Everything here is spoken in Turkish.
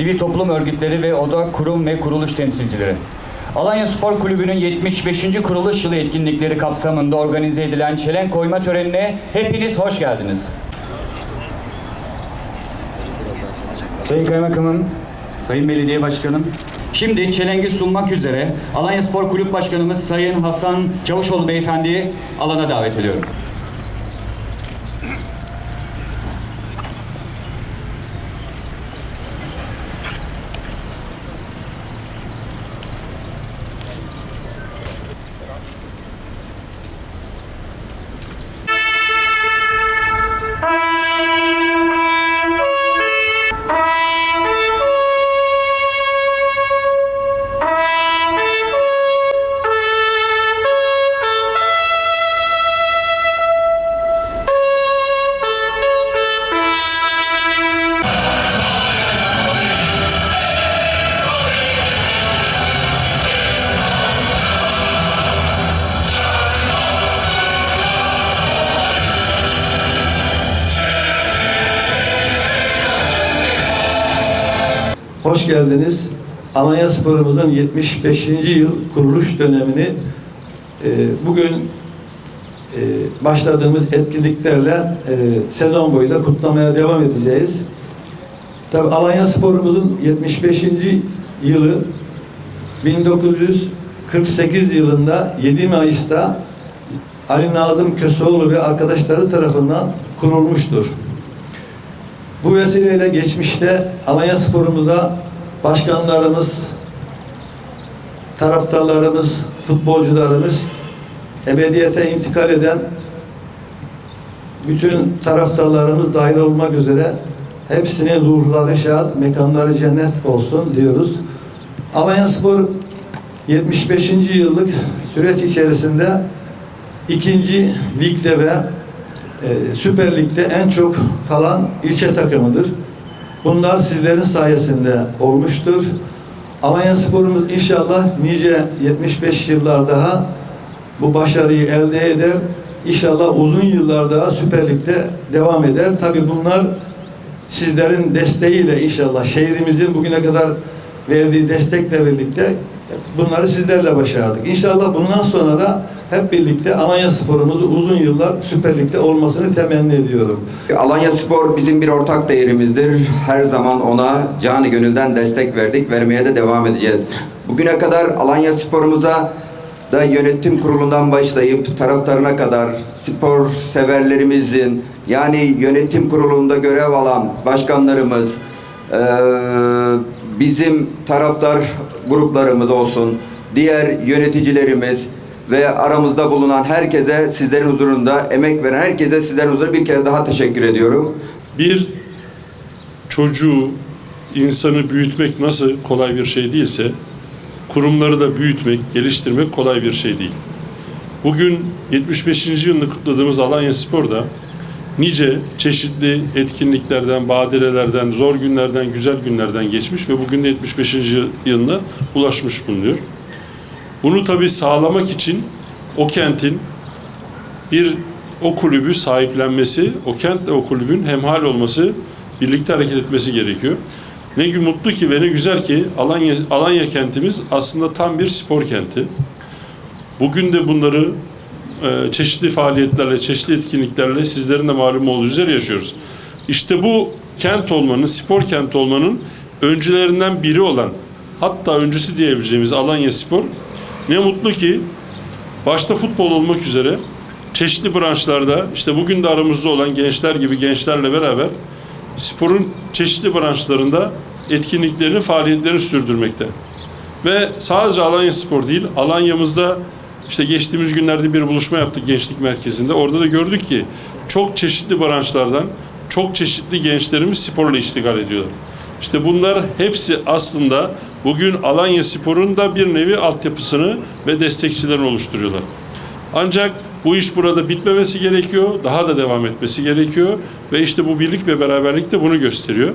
sivil toplum örgütleri ve oda kurum ve kuruluş temsilcileri. Alanya Spor Kulübü'nün 75. kuruluş yılı etkinlikleri kapsamında organize edilen çelenk koyma törenine hepiniz hoş geldiniz. Sayın Kaymakamım, Sayın Belediye Başkanım, şimdi çelengi sunmak üzere Alanya Spor Kulüp Başkanımız Sayın Hasan Çavuşoğlu Beyefendi'yi alana davet ediyorum. Hoş geldiniz. Alanya Spor'umuzun 75. yıl kuruluş dönemini e, bugün e, başladığımız etkinliklerle e, sezon boyu da kutlamaya devam edeceğiz. Tabi Alanya Spor'umuzun 75. yılı 1948 yılında 7 Mayıs'ta Ali Nazım Köseoğlu ve arkadaşları tarafından kurulmuştur. Bu vesileyle geçmişte Alanya Spor'umuza başkanlarımız, taraftarlarımız, futbolcularımız, ebediyete intikal eden bütün taraftarlarımız dahil olmak üzere hepsinin ruhları şad, mekanları cennet olsun diyoruz. Alanya Spor 75. yıllık süreç içerisinde ikinci ligde ve e, Süper Lig'de en çok kalan ilçe takımıdır. Bunlar sizlerin sayesinde olmuştur. Alanya Spor'umuz inşallah nice 75 yıllar daha bu başarıyı elde eder. İnşallah uzun yıllar daha Süper Lig'de devam eder. Tabii bunlar sizlerin desteğiyle inşallah şehrimizin bugüne kadar verdiği destekle birlikte bunları sizlerle başardık. İnşallah bundan sonra da hep birlikte Alanya Spor'umuzu uzun yıllar Süper Lig'de olmasını temenni ediyorum. Alanya Spor bizim bir ortak değerimizdir. Her zaman ona canı gönülden destek verdik, vermeye de devam edeceğiz. Bugüne kadar Alanya Spor'umuza da yönetim kurulundan başlayıp taraftarına kadar spor severlerimizin yani yönetim kurulunda görev alan başkanlarımız, bizim taraftar gruplarımız olsun, diğer yöneticilerimiz ve aramızda bulunan herkese sizlerin huzurunda emek veren herkese sizlerin huzurunda bir kere daha teşekkür ediyorum. bir çocuğu, insanı büyütmek nasıl kolay bir şey değilse, kurumları da büyütmek, geliştirmek kolay bir şey değil. Bugün 75. yılını kutladığımız Alanya Spor'da nice çeşitli etkinliklerden, badirelerden, zor günlerden, güzel günlerden geçmiş ve bugün de 75. yılına ulaşmış bulunuyor. Bunu tabii sağlamak için o kentin bir o kulübü sahiplenmesi, o kentle o kulübün hemhal olması, birlikte hareket etmesi gerekiyor. Ne mutlu ki ve ne güzel ki Alanya, Alanya kentimiz aslında tam bir spor kenti. Bugün de bunları e, çeşitli faaliyetlerle, çeşitli etkinliklerle sizlerin de malum olduğu üzere yaşıyoruz. İşte bu kent olmanın, spor kent olmanın öncülerinden biri olan, hatta öncüsü diyebileceğimiz Alanya Spor, ne mutlu ki başta futbol olmak üzere çeşitli branşlarda işte bugün de aramızda olan gençler gibi gençlerle beraber sporun çeşitli branşlarında etkinliklerini, faaliyetlerini sürdürmekte. Ve sadece Alanya Spor değil, Alanya'mızda işte geçtiğimiz günlerde bir buluşma yaptık gençlik merkezinde. Orada da gördük ki çok çeşitli branşlardan çok çeşitli gençlerimiz sporla iştigal ediyorlar. İşte bunlar hepsi aslında bugün Alanya Spor'un da bir nevi altyapısını ve destekçilerini oluşturuyorlar. Ancak bu iş burada bitmemesi gerekiyor, daha da devam etmesi gerekiyor ve işte bu birlik ve beraberlik de bunu gösteriyor.